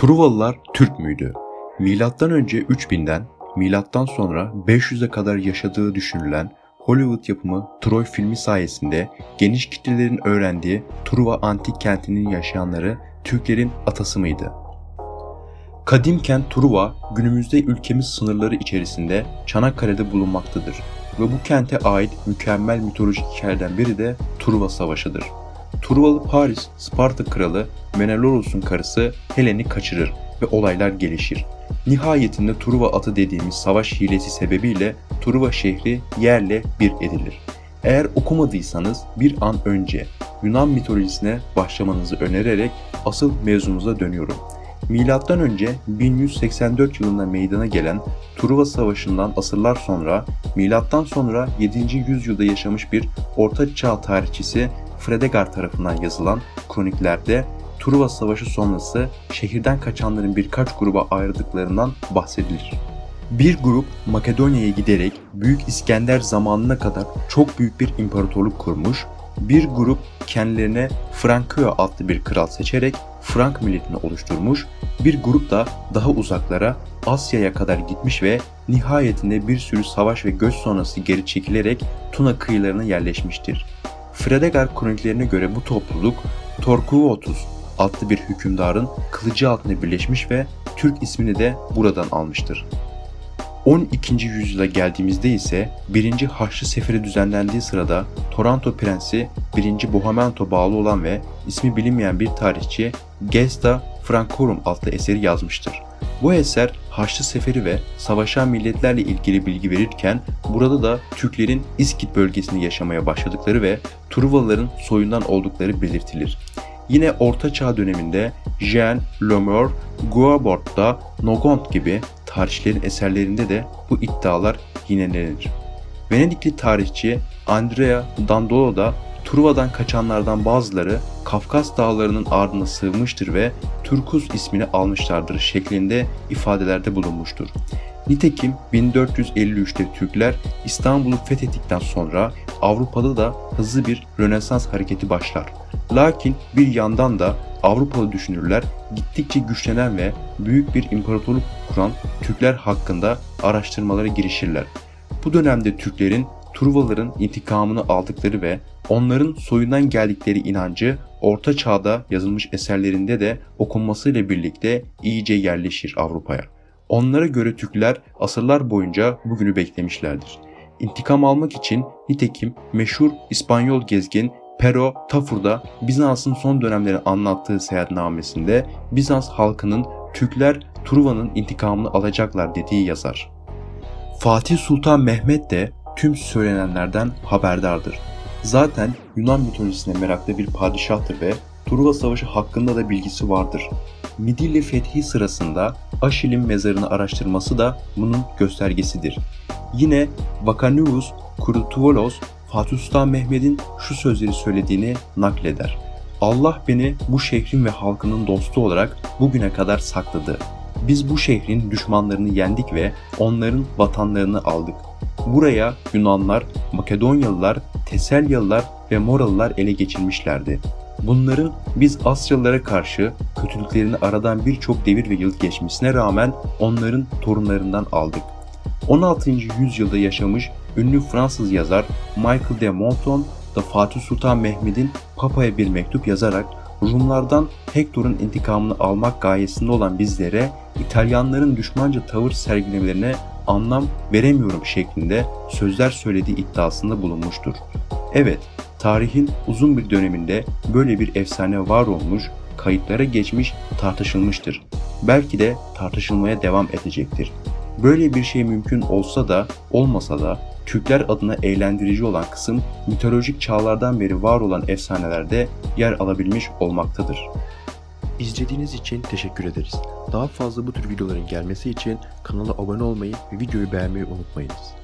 Truvalılar Türk müydü? Milattan önce 3000'den milattan sonra 500'e kadar yaşadığı düşünülen Hollywood yapımı Troy filmi sayesinde geniş kitlelerin öğrendiği Truva antik kentinin yaşayanları Türklerin atası mıydı? Kadim kent Truva günümüzde ülkemiz sınırları içerisinde Çanakkale'de bulunmaktadır ve bu kente ait mükemmel mitolojik hikayeden biri de Truva Savaşı'dır. Truvalı Paris, Sparta kralı Menelaos'un karısı Helen'i kaçırır ve olaylar gelişir. Nihayetinde Truva atı dediğimiz savaş hilesi sebebiyle Truva şehri yerle bir edilir. Eğer okumadıysanız bir an önce Yunan mitolojisine başlamanızı önererek asıl mevzumuza dönüyorum. Milattan önce 1184 yılında meydana gelen Truva Savaşı'ndan asırlar sonra milattan sonra 7. yüzyılda yaşamış bir Orta Çağ tarihçisi Fredegar tarafından yazılan kroniklerde Truva Savaşı sonrası şehirden kaçanların birkaç gruba ayrıldıklarından bahsedilir. Bir grup Makedonya'ya giderek Büyük İskender zamanına kadar çok büyük bir imparatorluk kurmuş, bir grup kendilerine Frankio adlı bir kral seçerek Frank milletini oluşturmuş, bir grup da daha uzaklara Asya'ya kadar gitmiş ve nihayetinde bir sürü savaş ve göç sonrası geri çekilerek Tuna kıyılarına yerleşmiştir. Fredegar kroniklerine göre bu topluluk Torquatus adlı bir hükümdarın kılıcı altında birleşmiş ve Türk ismini de buradan almıştır. 12. yüzyıla geldiğimizde ise 1. Haçlı Seferi düzenlendiği sırada Toronto Prensi 1. Bohemento bağlı olan ve ismi bilinmeyen bir tarihçi Gesta Francorum adlı eseri yazmıştır. Bu eser Haçlı Seferi ve savaşan milletlerle ilgili bilgi verirken burada da Türklerin İskit bölgesinde yaşamaya başladıkları ve Truvalıların soyundan oldukları belirtilir. Yine Orta Çağ döneminde Jean Lemeur, Guabort'ta Nogont gibi tarihçilerin eserlerinde de bu iddialar yinelenir. Venedikli tarihçi Andrea Dandolo da Truva'dan kaçanlardan bazıları Kafkas dağlarının ardına sığınmıştır ve Turkus ismini almışlardır şeklinde ifadelerde bulunmuştur. Nitekim 1453'te Türkler İstanbul'u fethettikten sonra Avrupa'da da hızlı bir Rönesans hareketi başlar. Lakin bir yandan da Avrupalı düşünürler gittikçe güçlenen ve büyük bir imparatorluk kuran Türkler hakkında araştırmalara girişirler. Bu dönemde Türklerin Truvaların intikamını aldıkları ve onların soyundan geldikleri inancı Orta Çağ'da yazılmış eserlerinde de okunmasıyla birlikte iyice yerleşir Avrupa'ya. Onlara göre Türkler asırlar boyunca bugünü beklemişlerdir. İntikam almak için nitekim meşhur İspanyol gezgin Pero Tafur'da Bizans'ın son dönemlerini anlattığı seyahatnamesinde Bizans halkının Türkler Truva'nın intikamını alacaklar dediği yazar. Fatih Sultan Mehmet de tüm söylenenlerden haberdardır. Zaten Yunan mitolojisine meraklı bir padişahtır ve Truva Savaşı hakkında da bilgisi vardır. Midilli fethi sırasında Aşil'in mezarını araştırması da bunun göstergesidir. Yine Vakanius Kurutuvolos Fatih Sultan Mehmet'in şu sözleri söylediğini nakleder. Allah beni bu şehrin ve halkının dostu olarak bugüne kadar sakladı. Biz bu şehrin düşmanlarını yendik ve onların vatanlarını aldık. Buraya Yunanlar, Makedonyalılar, Teselyalılar ve Moralılar ele geçirmişlerdi. Bunların biz Asyalılara karşı kötülüklerini aradan birçok devir ve yıl geçmesine rağmen onların torunlarından aldık. 16. yüzyılda yaşamış ünlü Fransız yazar Michael de Monton da Fatih Sultan Mehmet'in Papa'ya bir mektup yazarak Rumlardan Hector'un intikamını almak gayesinde olan bizlere İtalyanların düşmanca tavır sergilemelerine anlam veremiyorum şeklinde sözler söylediği iddiasında bulunmuştur. Evet, tarihin uzun bir döneminde böyle bir efsane var olmuş, kayıtlara geçmiş, tartışılmıştır. Belki de tartışılmaya devam edecektir. Böyle bir şey mümkün olsa da olmasa da Türkler adına eğlendirici olan kısım mitolojik çağlardan beri var olan efsanelerde yer alabilmiş olmaktadır. İzlediğiniz için teşekkür ederiz. Daha fazla bu tür videoların gelmesi için kanala abone olmayı ve videoyu beğenmeyi unutmayınız.